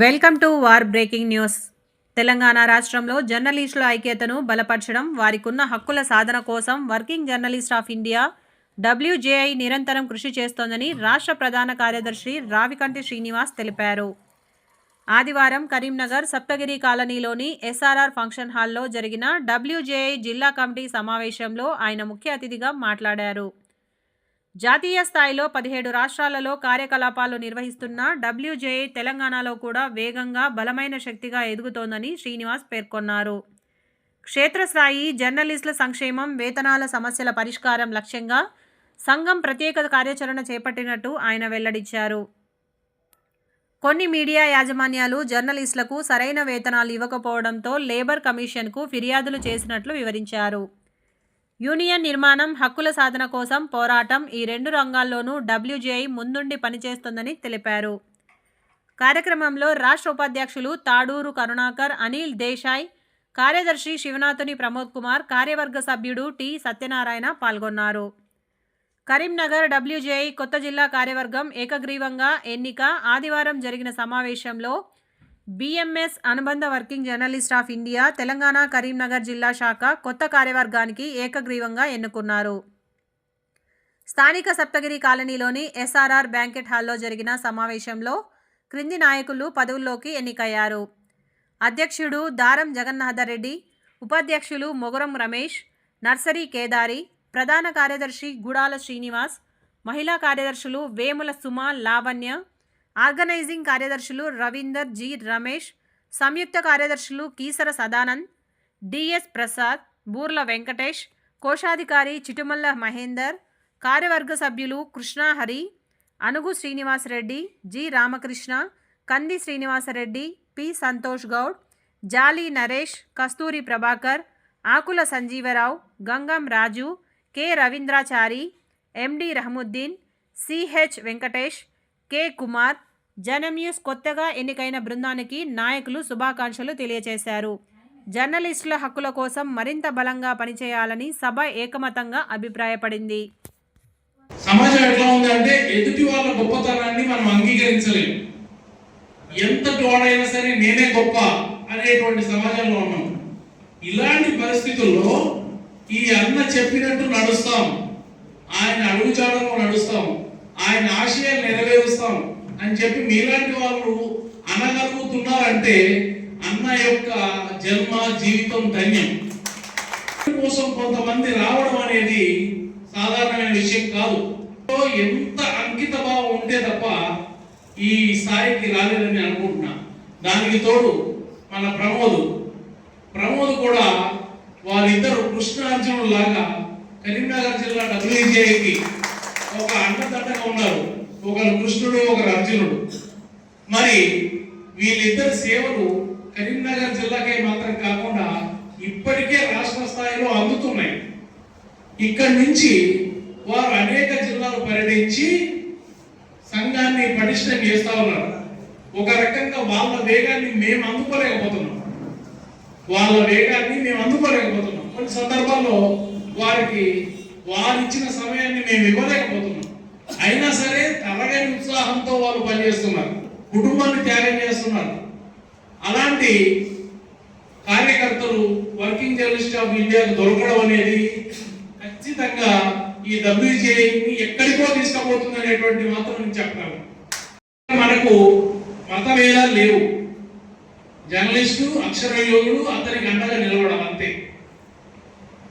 Welcome to war breaking news. Telangana రాష్ట్రంలో జర్నలిస్టుల ఐక్యతను బలపరచడం వారికున్న హక్కుల సాధన కోసం working journalist of India WJI నిరంతరం కృషి చేస్తోందని రాష్ట్ర ప్రధాన కార్యదర్శి రావికంటి శ్రీనివాస్ తెలిపారు. ఆదివారం కరీంనగర్ సప్తగిరి కాలనీలోని ఎస్ఆర్ఆర్ ఫంక్షన్ హాల్లో జరిగిన డబ్ల్యూజేఐ జిల్లా కమిటీ సమావేశంలో ఆయన ముఖ్య అతిథిగా మాట్లాడారు. జాతీయ స్థాయిలో పదిహేడు రాష్ట్రాలలో కార్యకలాపాలు నిర్వహిస్తున్న డబ్ల్యూజేఐ తెలంగాణలో కూడా వేగంగా బలమైన శక్తిగా ఎదుగుతోందని శ్రీనివాస్ పేర్కొన్నారు. క్షేత్రస్థాయి జర్నలిస్టుల సంక్షేమం వేతనాల సమస్యల పరిష్కారం లక్ష్యంగా సంఘం ప్రత్యేక కార్యాచరణ చేపట్టినట్టు ఆయన వెల్లడించారు. కొన్ని మీడియా యాజమాన్యాలు జర్నలిస్టులకు సరైన వేతనాలు ఇవ్వకపోవడంతో లేబర్ కమిషన్కు ఫిర్యాదులు చేసినట్లు వివరించారు. యూనియన్ నిర్మాణం హక్కుల సాధన కోసం పోరాటం ఈ రెండు రంగాల్లోనూ డబ్ల్యూజేఐ ముందుండి పనిచేస్తుందని తెలిపారు. కార్యక్రమంలో రాష్ట్ర ఉపాధ్యక్షులు తాడూరు కరుణాకర్ అనిల్ దేశాయ్ కార్యదర్శి శివనాథుని ప్రమోద్ కుమార్ కార్యవర్గ సభ్యుడు టి సత్యనారాయణ పాల్గొన్నారు. కరీంనగర్ డబ్ల్యూజేఐ కొత్త జిల్లా కార్యవర్గం ఏకగ్రీవంగా ఎన్నిక ఆదివారం జరిగిన సమావేశంలో బిఎంఎస్ అనుబంధ working journalist of India Telangana Karimnagar జిల్లా శాఖ కొత్త కార్యవర్గానికి ఏకగ్రీవంగా ఎన్నుకున్నారు. స్థానిక సప్తగిరి కాలనీలోని ఎస్ఆర్ఆర్ బ్యాంకెట్ హాల్లో జరిగిన సమావేశంలో క్రింది నాయకులు పదవుల్లోకి ఎన్నికయ్యారు. అధ్యక్షుడు దారం జగన్నాథరెడ్డి ఉపాధ్యక్షులు మొగరం రమేష్ నర్సరీ కేదారి ప్రధాన కార్యదర్శి గుడాల శ్రీనివాస్ మహిళా కార్యదర్శులు వేముల సుమ లావణ్య ఆర్గనైజింగ్ కార్యదర్శులు రవీందర్ జి రమేష్ సంయుక్త కార్యదర్శులు కీసర సదానంద్ డిఎస్ ప్రసాద్ బూర్ల వెంకటేష్ కోశాధికారి చిటుమల్ల మహేందర్ కార్యవర్గ సభ్యులు Krishnahari Anugu Srinivasreddy G Ramakrishna Kandi Srinivasreddy P Santosh Goud Jali Naresh Kasturi Prabhakar Akula Sanjeevarao Gangam Raju K Ravindrachari MD Rahamuddin CH Venkatesh K. Kumar జనమ్యూస్ కొత్తగా ఎన్నికైన బృందానికి నాయకులు శుభాకాంక్షలు తెలియజేశారు. జర్నలిస్టుల హక్కుల కోసం మరింత బలంగా పనిచేయాలని సభ ఏకమతంగా అభిప్రాయపడింది. సమాజం ఎట్లా ఉంది అంటే ఎదుటి వాళ్ళ గొప్పతనాన్ని మనం అంగీకరించలేము ఎంత తోడైనా సరే నేనే గొప్ప అనేటువంటి సమాజంలో ఉన్నాం. ఇలాంటి పరిస్థితుల్లో ఈ అన్న చెప్పినట్టు నడుస్తాం. ఆయన అడుగుచాడలో నడుస్తాం. ఆయన ఆశయాలు నెరవేరుస్తాం అని చెప్పి మీలాంటి వాళ్ళు అనగలుగుతున్నారంటే అన్న యొక్క జన్మ జీవితం ధన్యం. కోసం కొంతమంది రావడం అనేది సాధారణమైన విషయం కాదు. ఎంత అంకిత భావం ఉంటే తప్ప ఈ స్థాయికి రాలేదని అనుకుంటున్నా. దానికి తోడు మన ప్రమోద్. ప్రమోద్ కూడా వారిద్దరు కృష్ణార్జునులాగా కరీంనగర్ జిల్లా డబ్ల్యూజేకి ఒక అన్నదండగా ఉన్నారు. ఒకరు కృష్ణుడు ఒకరు అర్జునుడు. మరి వీళ్ళిద్దరి సేవలు కరీంనగర్ జిల్లాకే మాత్రం కాకుండా ఇప్పటికే రాష్ట్ర స్థాయిలో అందుతున్నాయి. ఇక్కడి నుంచి వారు అనేక జిల్లాలు పర్యటించి సంఘాన్ని పటిష్టం చేస్తా ఉన్నారు. ఒక రకంగా వాళ్ళ వేగాన్ని మేము అందుకోలేకపోతున్నాం. వాళ్ళ వేగాన్ని మేము అందుకోలేకపోతున్నాం. కొన్ని సందర్భాల్లో వారికి వారు ఇచ్చిన సమయాన్ని మేము ఇవ్వలేకపోతున్నాం. అయినా సరే తలగని ఉత్సాహంతో వాళ్ళు పనిచేస్తున్నారు. కుటుంబాన్ని త్యాగం చేస్తున్నారు. అలాంటి కార్యకర్తలు వర్కింగ్ జర్నలిస్ట్ ఆఫ్ ఇండియాకు దొరకడం అనేది ఖచ్చితంగా ఈ డబ్ల్యూజేని ఎక్కడికో తీసుకుపోతుంది అనేటువంటి మాత్రం నేను చెప్తాను మనకు మతభేదాలు లేవు. జర్నలిస్టు అక్షరయోగుడు అతనికి అండగా నిలవడం అంతే.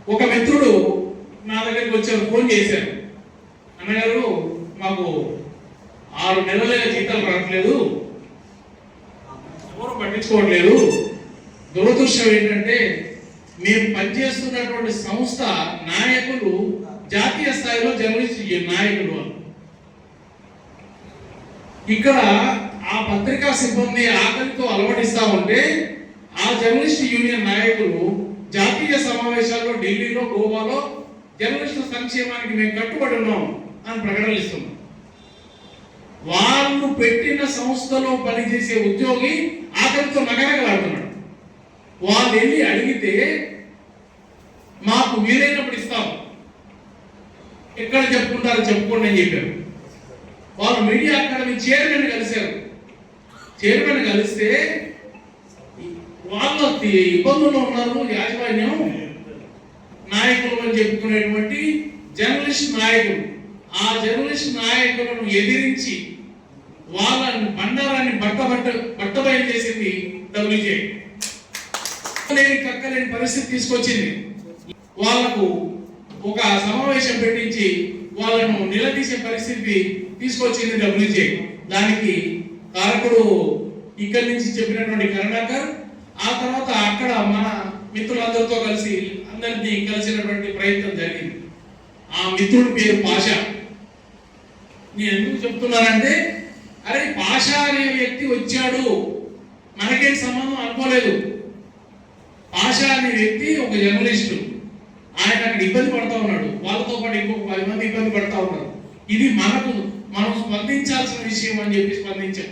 ఒక మిత్రుడు వచ్చి ఫోన్ చేశారు అన్నగారు మాకు ఆరు నెలలుగా జీతాలు రావట్లేదు. ఎవరు పట్టించుకోవట్లేదు. దురదృష్టం ఏంటంటే మేము పనిచేస్తున్నటువంటి సంస్థ నాయకులు జాతీయ స్థాయిలో జర్నలిస్ట్ నాయకులు ఇక్కడ ఆ పత్రికా సిబ్బంది ఆకలితో అలవటిస్తా ఉంటే ఆ జర్నలిస్ట్ యూనియన్ నాయకులు జాతీయ సమావేశాల్లో ఢిల్లీలో గోవాలో జర్నలిస్టుల సంక్షేమానికి మేము కట్టుబడి ఉన్నాం అని ప్రకటనలు ఇస్తున్నాం వాళ్ళు పెట్టిన సంస్థలో పనిచేసే ఉద్యోగి ఆకలితో నగనగలాడుతున్నాడు వాళ్ళు వెళ్ళి అడిగితే మాకు వీలైనప్పుడు ఇస్తాం. ఎక్కడ చెప్పుకుంటారో చెప్పుకోండి అని చెప్పారు. వాళ్ళు మీడియా అకాడమీ చైర్మన్ కలిశారు. చైర్మన్ కలిస్తే వాళ్ళ ఇబ్బందుల్లో ఉన్నారు యాజమాన్యం నాయకులు అని చెప్పుకునేటువంటి జర్నలిస్ట్ నాయకులు. ఆ జర్నలిస్ట్ నాయకులను ఎదిరించి వాళ్ళ బండారాన్ని బట్ట బట్ట బట్టబయలు చేసింది డబ్ల్యూజే. లేని కక్కలేని పరిస్థితి తీసుకొచ్చింది. వాళ్ళకు ఒక సమావేశం పెట్టించి వాళ్ళను నిలదీసే పరిస్థితి తీసుకొచ్చింది డబ్ల్యూజే. దానికి కారకుడు ఇక్కడి నుంచి చెప్పినటువంటి కరుణాకర్ ఆ తర్వాత అక్కడ మన మిత్రులందరితో కలిసి అందరినీ కలిసినటువంటి ప్రయత్నం జరిగింది. ఆ మిత్రుడి పేరు పాష. నేను ఎందుకు చెప్తున్నానంటే అరే పాషా అనే వ్యక్తి వచ్చాడు. మనకేం సంబంధం అనుకోలేదు. పాష అనే వ్యక్తి ఒక జర్నలిస్టు. ఆయన అక్కడ ఇబ్బంది పడతా ఉన్నాడు. వాళ్ళతో పాటు ఇంకొక పది మంది ఇబ్బంది పడతా ఉన్నారు. ఇది మనకు మనం స్పందించాల్సిన విషయం అని చెప్పి స్పందించాం.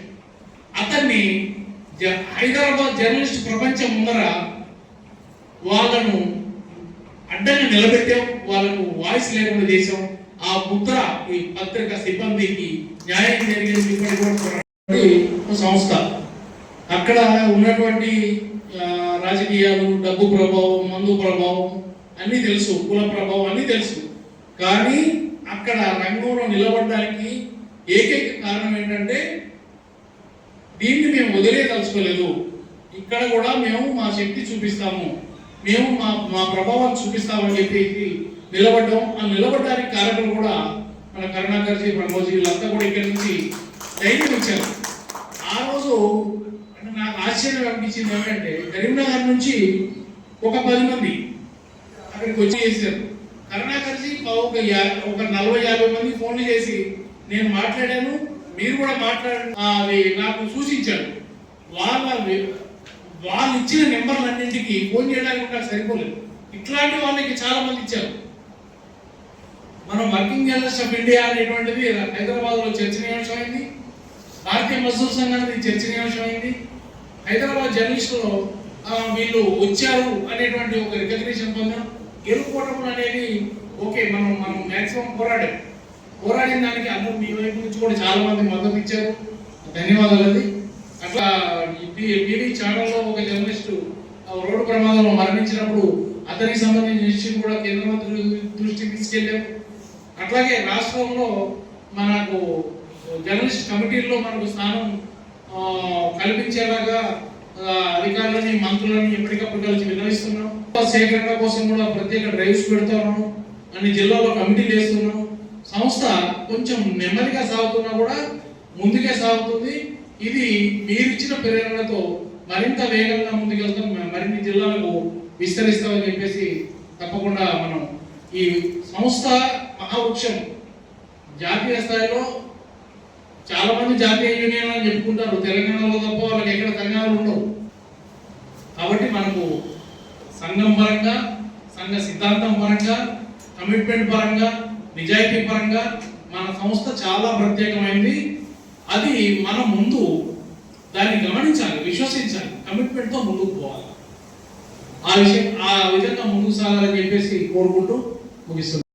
అతన్ని జ- హైదరాబాద్ జర్నలిస్ట్ ప్రపంచం ముందర వాళ్ళను అడ్డంగా నిలబెట్టాం వాళ్ళకు వాయిస్ లేకుండా చేసాం ఆ ముద్ర ఈ పత్రిక సిబ్బందికి న్యాయం జరిగేది సిబ్బంది కూడా ఒక సంస్థ. అక్కడ ఉన్నటువంటి రాజకీయాలు డబ్బు ప్రభావం మందు ప్రభావం అన్నీ తెలుసు కుల ప్రభావం అన్నీ తెలుసు. కానీ అక్కడ రంగంలో నిలబడడానికి ఏకైక కారణం ఏంటంటే దీన్ని మేము వదిలేదలుచుకోలేదు ఇక్కడ కూడా మేము మా శక్తి చూపిస్తాము. మేము మా మా ప్రభావం చూపిస్తామని చెప్పి నిలబడ్డాం. ఆ నిలబడడానికి కారణం కూడా మన కరుణాకర్జీ ప్రమోద్ వీళ్ళంతా కూడా ఇక్కడి నుంచి ధైర్యం ఇచ్చారు. ఆ రోజు నాకు ఆశ్చర్యం అనిపించింది ఏమంటే కరీంనగర్ నుంచి ఒక పది మంది అక్కడికి వచ్చి చేశారు. కరుణాకర్జీ ఒక ఒక నలభై యాభై మంది ఫోన్లు చేసి నేను మాట్లాడాను మీరు కూడా మాట్లాడ అది నాకు సూచించాడు వాళ్ళ వాళ్ళు ఇచ్చిన నెంబర్లన్నింటికి ఫోన్ చేయడానికి కూడా సరిపోలేదు. ఇట్లాంటి వాళ్ళకి చాలా మంది ఇచ్చారు. మనం వర్కింగ్ జర్నలిస్ట్ ఆఫ్ ఇండియా అనేటువంటిది హైదరాబాద్లో చర్చనీయాంశమైంది భారతీయ మజ్దూర్ సంఘానికి చర్చనీయాంశమైంది హైదరాబాద్ జర్నలిస్టులో వీళ్ళు వచ్చారు అనేటువంటి ఒక రికగ్నేషన్ పొందాం. గెలుపుకోవడం అనేది ఓకే మనం మనం మ్యాక్సిమం పోరాడాం. పోరాడిన దానికి అందరూ మీ వైపు నుంచి కూడా చాలా మంది మద్దతు ఇచ్చారు. ధన్యవాదాలు అది అట్లా టీవీ ఛానల్లో ఒక జర్నలిస్టు ఆ రోడ్డు ప్రమాదంలో మరణించినప్పుడు అతనికి సంబంధించిన విషయం కూడా కేంద్ర మంత్రి దృష్టికి తీసుకెళ్ళాం. అట్లాగే రాష్ట్రంలో మనకు జర్నలిస్ట్ కమిటీల్లో మనకు స్థానం కల్పించేలాగా అధికారులని మంత్రులని ఎప్పటికప్పుడు కలిసి విన్నవిస్తున్నాం. సేకరణ కోసం కూడా ప్రత్యేక డ్రైవ్స్ పెడుతున్నాం అన్ని జిల్లాలో కమిటీలు వేస్తున్నాం సంస్థ కొంచెం నెమ్మదిగా సాగుతున్నా కూడా ముందుకే సాగుతుంది. ఇది మీరిచ్చిన ప్రేరణతో మరింత వేగంగా ముందుకెళ్తాం మరిన్ని జిల్లాలకు విస్తరిస్తామని చెప్పేసి తప్పకుండా మనం ఈ సంస్థ మహావృక్షం జాతీయ స్థాయిలో చాలా మంది జాతీయ యూనియన్ అని చెప్పుకుంటారు. తెలంగాణలో తప్ప వాళ్ళకి ఎక్కడ సంఘాలు ఉండవు. కాబట్టి మనకు సంఘం పరంగా సంఘ సిద్ధాంతం పరంగా కమిట్మెంట్ పరంగా నిజాయితీ పరంగా మన సంస్థ చాలా ప్రత్యేకమైంది. అది మనం ముందు దాన్ని గమనించాలి విశ్వసించాలి కమిట్మెంట్తో ముందుకు పోవాలి. ఆ విషయం ఆ విధంగా ముందుకు సాగాలని చెప్పేసి కోరుకుంటూ ముగిస్తున్నాను.